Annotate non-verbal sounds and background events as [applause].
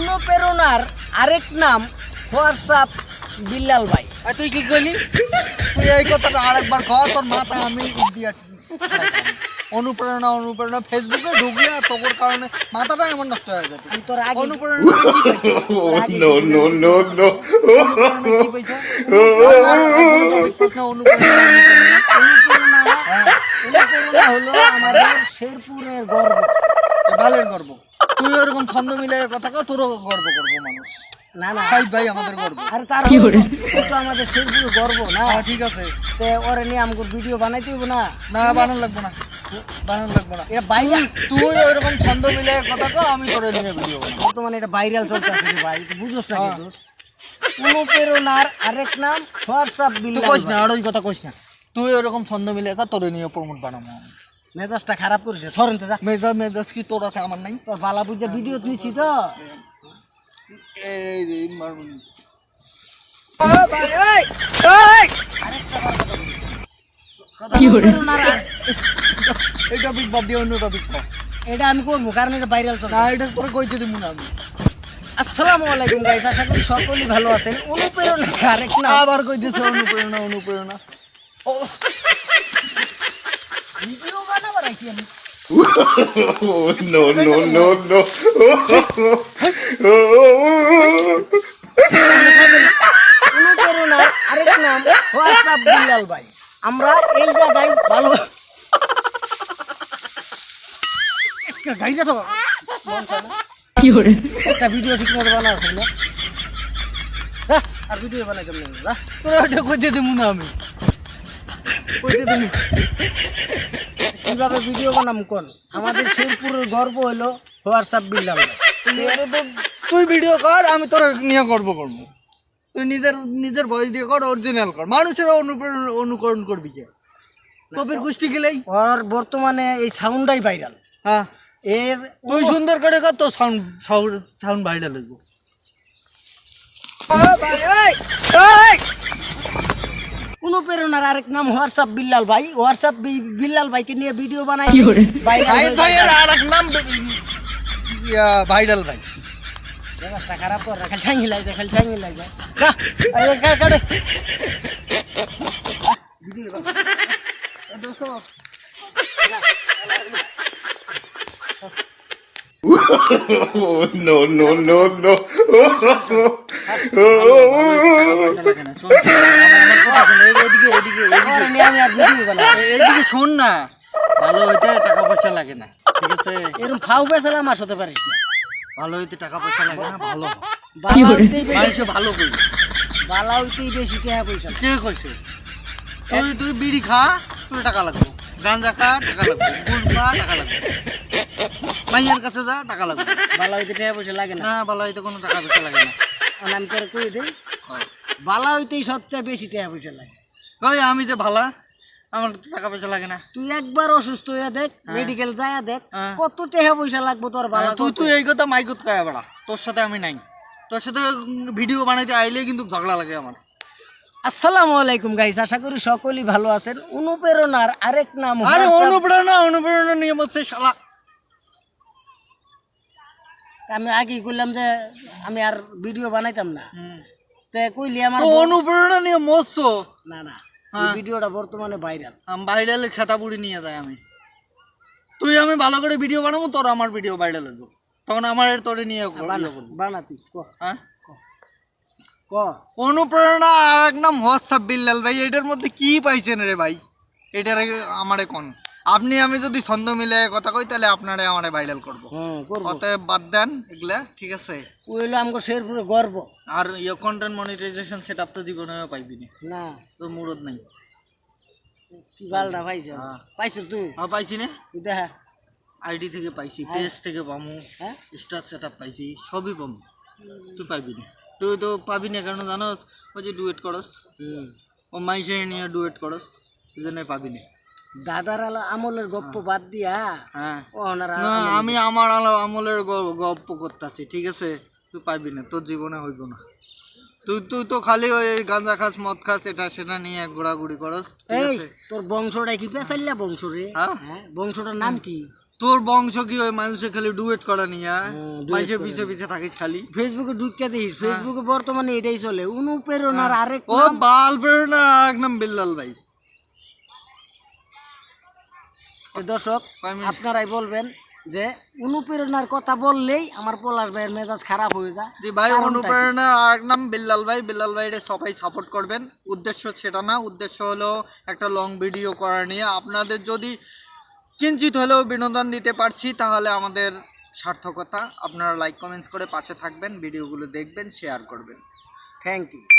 অনুপ্রেরণার আরেক নাম হোয়াটসঅ্যাপ বিল্লাল ভাই। তুই কি করলি তুই এই কথাটা আরেকবার কর তোর মাথা আমি দিয়া অনুপ্রেরণা অনুপ্রেরণা ফেসবুকে ঢুকলে আর তোর কারণে মাথাটা এমন নষ্ট হয়ে আমি তোর আগে অনুপ্রেরণা কি পাইছো? no no no [laughs] no অনুপ্রেরণা কি পাইছো? আর- আর কোনো topic পাস না, অনুপ্রেরণা, অনুপ্রেরণা। অনুপ্রেরণা হ্যাঁ, হলো আমাদের শেরপুরের গর্ব। বালের গর্ব। তুই ওরকম ছন্দ মিলে কথা কর তোরও গর্ব করব মানুষ। না না। সাইদ ভাই আমাদের গর্ব। আর তার কি বলে? ও তো আমাদের শেরপুরের গর্ব না? হ্যাঁ ঠিক আছে। তে ওরে নিয়ে আমাকে ভিডিও বানাইতে হইব না? না বানান লাগবো না। বানান লাগবো না। এটা ভাইরাল তুই ওইরকম ছন্দ মিলে কথা কর আমি তোরে নিয়ে ভিডিও বানাবো। বর্তমানে এটা ভাইরাল চলতেছে ভাই। তুই বুঝোস না হ্যাঁ। অনুপ্রেরণার আরেক নাম হোয়াটসঅ্যাপ তুই কইস না আর ওই কথা কইস না। তুই ওরকম ছন্দ মিলে একা তোরে নিয়ে প্রমোট বানাবো। মেজাজটা খারাপ করিস সরেন তো মেজাজ মেজাজ কি তোর আছে আমার নাই? তোর বালা বুঝা ভিডিও নিছি তো। এই টপিক বাদ দিয়ে অন্য টপিক কর। এটা আমি করব কারণ এটা ভাইরাল চলছে না এটা তোরে কইতে দিব না আমি। আসসালামু আলাইকুম গাইস আশা করি সকলেই ভালো আছেন। অনুপ্রেরণার আরেক নাম। আবার কইতেছে অনুপ্রেরণা অনুপ্রেরণা। Video no no no no আমরা এই জায়গায় ভালো কি hore একটা ভিডিও ঠিক মতো হলো আর ভিডিও বানাই কেমন তোরা এটা কইতে দিব না আমি কীভাবে ভিডিও বানাম কোন? আমাদের শেরপুরের গর্ব হলো হোয়াটসঅ্যাপ ভাই তুই ভিডিও কর আমি তোর নিয়ে করব করব। তুই নিজের নিজের ভয়েস দিয়ে কর অরিজিনাল কর। মানুষের অনুপ্রেরণ অনুকরণ করবি কে? কবির গোষ্ঠী গেলেই। ওর বর্তমানে এই সাউন্ডটাই ভাইরাল হ্যাঁ। এর তুই সুন্দর করে কর তো সাউন্ড সাউন্ড সাউন্ড ভাইরাল হইব। অনুপ্রেরণার আরেক নাম হোয়াটসঅ্যাপ বিল্লাল ভাই হোয়াটসঅ্যাপ বি- বিল্লাল ভাইকে নিয়ে ভিডিও বানাই কি hore ভাইরাল ভাই হয়ে ভাইয়ের যায়। আর এক নাম ইয়া ভাইরাল ভাই মেজাজটা খারাপ কর খালি ঠ্যাঙ্গি লাগে খালি ঠ্যাঙ্গি লাগে যা এই যে কা- কাটে ভিডিও বানা। no no no no. [laughs] এইদিকে শোন না ভালো হইতে টাকা পয়সা লাগে না ঠিক আছে এরকম ফাউ আমার সাথে পারিস না ভালো হইতে টাকা পয়সা লাগে না ভালো ভালো বালা হইতেই বেশি টাকা পয়সা কে কইছে তুই তুই বিড়ি খা তোর টাকা লাগবে গাঞ্জা খা টাকা লাগবে গুল খা টাকা লাগবে মাইয়ার কাছে যা টাকা লাগবে বালা হইতে টাকা পয়সা লাগে না না ভালো হইতে কোনো টাকা পয়সা লাগে না। আমি কই বালা হইতেই সবচেয়ে বেশি টাকা পয়সা লাগে। ওই আমি যে ভালা আমার তো টাকা পয়সা লাগে না। তুই একবার অসুস্থ হয়ে। দেখ মেডিকেল যায় দেখ হ্যাঁ। কত টাকা পয়সা লাগবে তোর বালা তুই তুই এই কথা মাইকত কয়া বেড়া তোর সাথে আমি নাই। তোর সাথে ভিডিও বানাইতে আইলে কিন্তু ঝগড়া লাগে আমার। আসসালামু আলাইকুম গাইস আশা করি সকলেই ভালো আছেন। অনুপ্রেরণার আরেক নাম আরে অনুপ্রেরণা অনুপ্রেরণা নিয়ে বলছে শালা আমি আগেই কইলাম যে আমি আর ভিডিও বানাইতাম না। তে কইলি আমার অনুপ্রেরণা নিয়ে মরছো? না না। হ্যাঁ। ভিডিওটা বর্তমানে ভাইরাল। ভাইরালের খেতা পুড়ি নিয়ে যাই আমি। তুই আমি ভালো করে ভিডিও বানাবো তোর আমার ভিডিও ভাইরাল হইব। তখন আমার তোরে নিয়ে বানা ইয়ে। বানা তুই ক। হ্যাঁ? ক। অনুপ্রেরণা আর এক নাম হোয়াটসঅ্যাপ বিল্লাল ভাই এটার মধ্যে কি পাইছেন রে ভাই? এটার আগে আমারে কোন? আপনি আমি যদি ছন্দ মিলে কথা কই তাহলে আপনারে আমারে ভাইরাল করব। হ্যাঁ করব। অতএব বাদ দেন এগুলা ঠিক আছে? ওই হলো আমাকে শেরপুরে গর্ব। আর ইয়ে কন্টেন্ট মনিটাইজেশন সেট আপ তো জীবনেও পাইবি না। না। তো মুরদ নাই। কি বালটা পাইছ? হ্যাঁ। পাইছিস তুই? আর পাইছি না। তুই দেখা। আইডি থেকে পাইছি পেজ থেকে পামু হ্যাঁ। স্টার সেট আপ পাইছি সবই পামু। তুই পাইবি না। তুই তো পাবি না কেন জানোস? ওই যে ডুয়েট করস। হুম। ও মাইসে নিয়ে ডুয়েট করস এই জন্য পাবি না। দাদার আলো আমলের গপ্প বাদ দিয়া হ্যাঁ। না আমি আমার আলো আমলের গ- গল্প করতেছি ঠিক আছে? তুই পাইবি না তোর জীবনে হইব না। তুই তুই তো খালি ওই গাঁজা খাস মদ খাস এটা সেটা নিয়ে ঘোরাঘুরি করস এই তোর বংশটা কি পেঁচাইলা বংশ রে হ্যাঁ? হ্যাঁ বংশটার নাম কি? তোর বংশ কি ওই মানুষের খালি ডুয়েট করা নিয়ে? মানুষের পিছে পিছে থাকিস খালি? ফেসবুকে ঢুকিয়ে দিস ফেসবুকে বর্তমানে এটাই চলে অনুপ্রেরণার আরেক ও বাল প্রেরণা একদম বিল্লাল ভাই তো দর্শক আপনারাই বলবেন যে অনুপ্রেরণার কথা বললেই আমার পলাশ ভাইয়ের মেজাজ খারাপ হয়ে যায়। জি ভাই অনুপ্রেরণার আর নাম বিল্লাল ভাই। বিল্লাল ভাইরে সবাই সাপোর্ট করবেন। উদ্দেশ্য সেটা না উদ্দেশ্য হলো একটা লং ভিডিও করা নিয়ে। আপনাদের যদি কিঞ্চিত হলেও বিনোদন দিতে পারছি তাহলে আমাদের সার্থকতা। আপনারা লাইক কমেন্টস করে পাশে থাকবেন ভিডিওগুলো দেখবেন শেয়ার করবেন। Thank you